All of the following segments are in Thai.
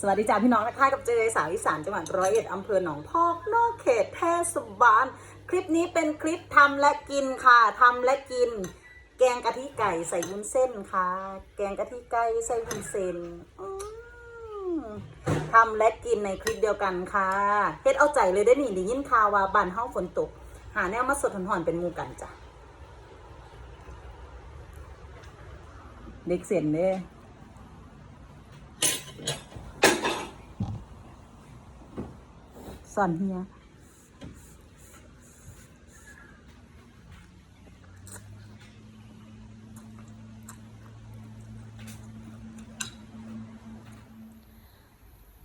สวัสดีจ้าพี่น้องนะคะกับเจสาวอีสานจังหวัดร้อยเอ็ดอำเภอหนองพอกนอกเขตเทศบาลคลิปนี้เป็นคลิปทำและกินค่ะทำและกิน แกงกะทิไก่ใส่วุ้นเส้นค่ะ แกงกะทิไก่ใส่วุ้นเส้นอืมทำและกินในคลิปเดียวกันค่ะเฮ็ดเอาใจเลยได้อนี่ได้ยินข่าวว่าบ้านเฮาฝนตก หาแนวมาสดหอนๆเป็นมูกันจ้ะเด็กเสียนเด้ สอนเฮีย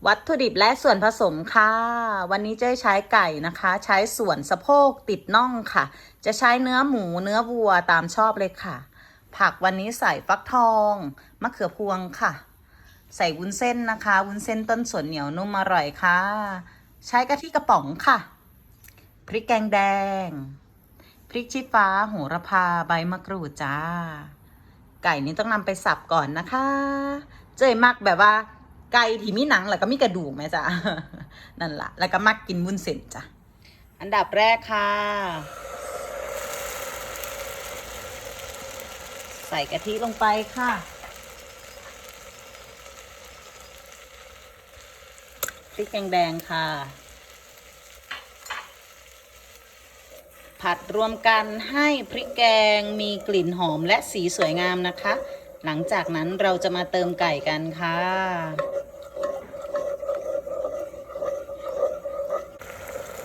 วัตถุดิบและส่วนผสมค่ะ วันนี้จะใช้ไก่นะคะ ใช้ส่วนสะโพกติดน่องค่ะ จะใช้เนื้อหมูเนื้อวัวตามชอบเลยค่ะ ผักวันนี้ใส่ฟักทองมะเขือพวงค่ะ ใส่วุ้นเส้นนะคะ วุ้นเส้นต้นสนเหนียวนุ่มอร่อยค่ะ ใช้กะทิกระป๋องค่ะ พริกแกงแดง พริกชี้ฟ้าโหระพาใบมะกรูดจ้า ไก่นี้ต้องนำไปสับก่อนนะคะ เจยมักแบบว่า ไก่ที่มีหนังแล้วก็มีกระดูกไหมจ๊ะนั่นละแล้วก็มักกินวุ้นเส้นจ้ะอันดับแรกค่ะ ใส่กะทิลงไปค่ะ ริกแกงแดงค่ะ ผัดรวมกันให้พริกแกงมีกลิ่นหอมและสีสวยงามนะคะ หลังจากนั้นเราจะมาเติมไก่กันค่ะ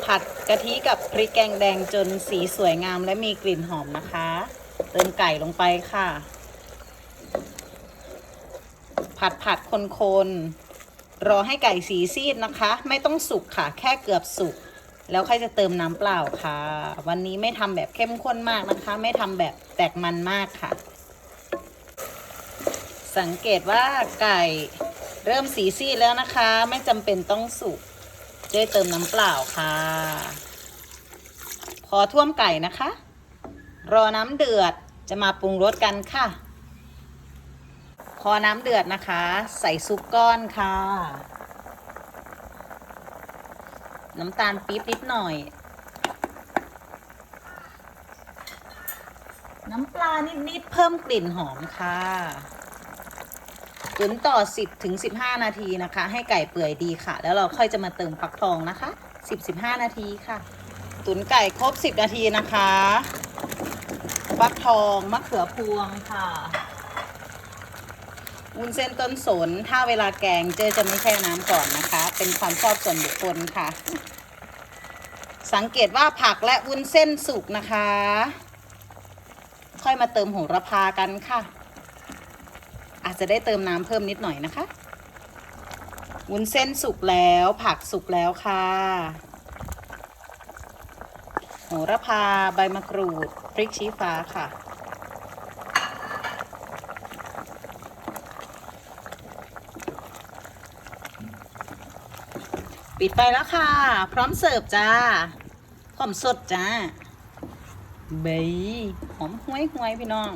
ผัดกะทิกับพริกแกงแดงจนสีสวยงามและมีกลิ่นหอมนะคะ เติมไก่ลงไปค่ะ ผัดผัดคนๆ รอให้ไก่สีซีดนะคะ ไม่ต้องสุกค่ะ แค่เกือบสุก แล้วค่อยจะเติมน้ำเปล่าค่ะ วันนี้ไม่ทำแบบเข้มข้นมากนะคะ ไม่ทำแบบแตกมันมากค่ะ สังเกตว่าไก่เริ่มสีซีดแล้วนะคะ ไม่จำเป็นต้องสุกเจะเติมน้ำเปล่าค่ะ พอท่วมไก่นะคะ รอน้ำเดือดจะมาปรุงรสกันค่ะ อน้ำเดือดนะคะ ใส่ซุปก้อนค่ะ น้ำตาลปี๊บนิดหน่อย น้ำปลานิดๆเพิ่มกลิ่นหอมค่ะตุ๋นต่อ 10ถึง15 นาทีนะคะ ให้ไก่เปื่อยดีค่ะ แล้วเราค่อยจะมาเติมฟักทองนะคะ 10-15 นาทีค่ะ ตุ๋นไก่ครบ 10 นาทีนะคะฟักทองมะเขือพวงค่ะ วุ้นเส้นต้นสน ถ้าเวลาแกงเจอจะไม่แช่น้ำก่อนนะคะ เป็นความชอบส่วนบุคคลค่ะ สังเกตว่าผักและวุ้นเส้นสุกนะคะ ค่อยมาเติมโหระพากันค่ะ อาจจะได้เติมน้ำเพิ่มนิดหน่อยนะคะ วุ้นเส้นสุกแล้ว ผักสุกแล้วค่ะ โหระพาใบมะกรูดพริกชี้ฟ้าค่ะ ปิดไปแล้วค่ะ พร้อมเสิร์ฟจ้าพร้อมสดจ้าเบยหอมห้วยห้วยพี่น้อง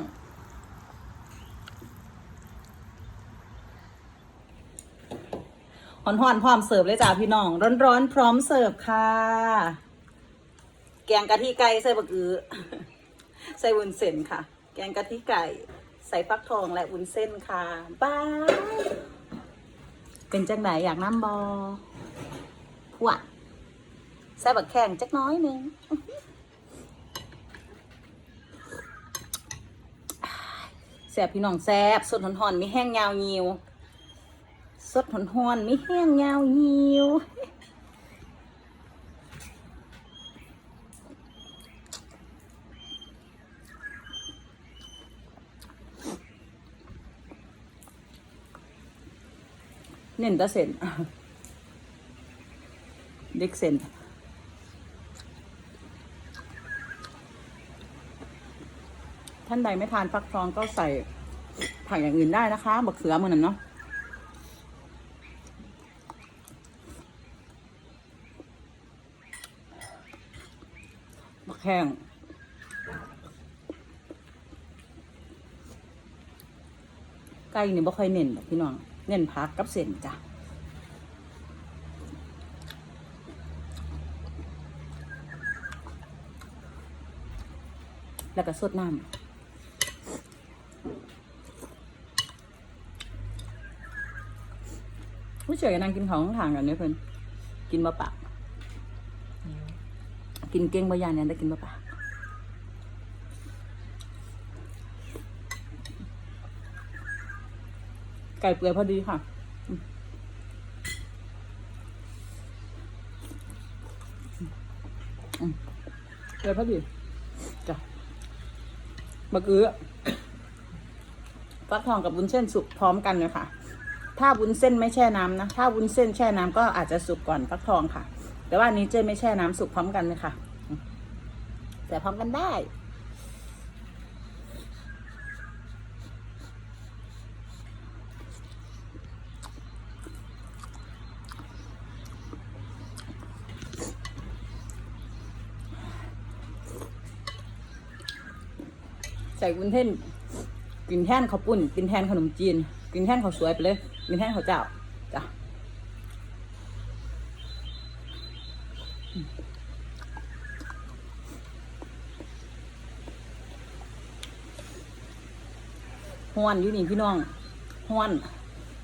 หอนหอนๆพร้อมเสิร์ฟเลยจ้าพี่น้อง ร้อนๆพร้อมเสิร์ฟค่ะ แกงกะทิไก่ใส่บักอือใส่วุ้นเส้นค่ะ แกงกะทิไก่ ใส่ฟักทองและวุ้นเส้นค่ะบายเป็นจังไหนอยากน้ำบอ พวดใส่บักแข่งจักน้อยหนึงแสบพี่น้องแสบสดหอนๆมีแห้งยาวยิวสดหอนๆมีแห้งยาวยิวเน้นแตะเส้น เด็กเซนท่านใดไม่ทานฟักทองก็ใส่ผักอย่างอื่นได้นะคะบักเขือมือนั่นเนาะบักแข้งไก่เนี่ยบ่ค่อยเน้นพี่น้อง เน้นผักกับเส้นจ้ะ แล้วก็สดน้ำผู้เฉยนั่งกินของข้างกันเนี่ยเพิ่อนกินบะปากกินเก่งบะยานเนี่ยได้กินบะปากไก่เปื่อยพอดีค่ะเปื่อยพอดีจ้ะ มะเกือฟักทองกับวุ้นเส้นสุกพร้อมกันเลยค่ะ ถ้าวุ้นเส้นไม่แช่น้ำนะ ถ้าวุ้นเส้นแช่น้ำก็อาจจะสุกก่อนฟักทองค่ะ แต่ว่าอันนี้เจ๊ไม่แช่น้ำสุกพร้อมกันเลยค่ะแต่พร้อมกันได้ ใส่วุ้นเส้นกินแท่นข้าวปุ้น กินแท่นขนมจีน กินแท่นข้าวสวยไปเลย กินแท่นข้าวเจ้าจ้ะอืมฮ้อนอยู่นี่พี่น้องฮ้อน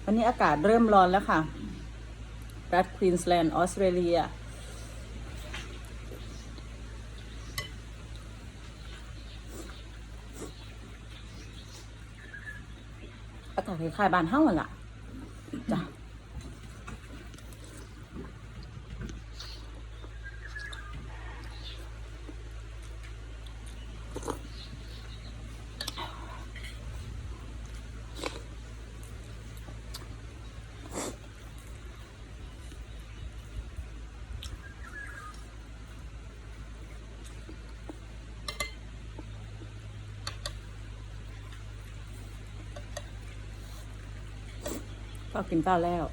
วันนี้อากาศเริ่มร้อนแล้วค่ะรัฐควีนสแลนด์ออสเตรเลีย อากาศคล้ายๆบ้านเฮ้าหั่นล่ะ ก็กินข้าวแล้ว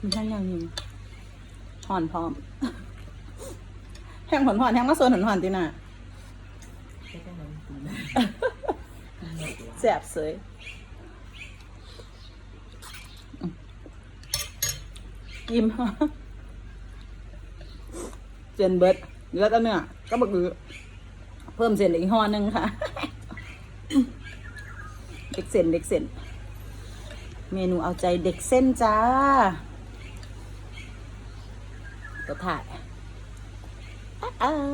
มันแห้งยังยิงหอนพร้อม แห้งหอนหอนแห้งมาโซนหอนหอนตีน่ะแสบเสยอืมอิ่ม เส้นเบิดเลือแต่เนื้อก็บักอือเพิ่มเส้นอีกห่อหนึ่งค่ะเด็กเส้นเด็กเส้นเมนูเอาใจเด็กเส้นจ้าตัวถ่ายอ้าว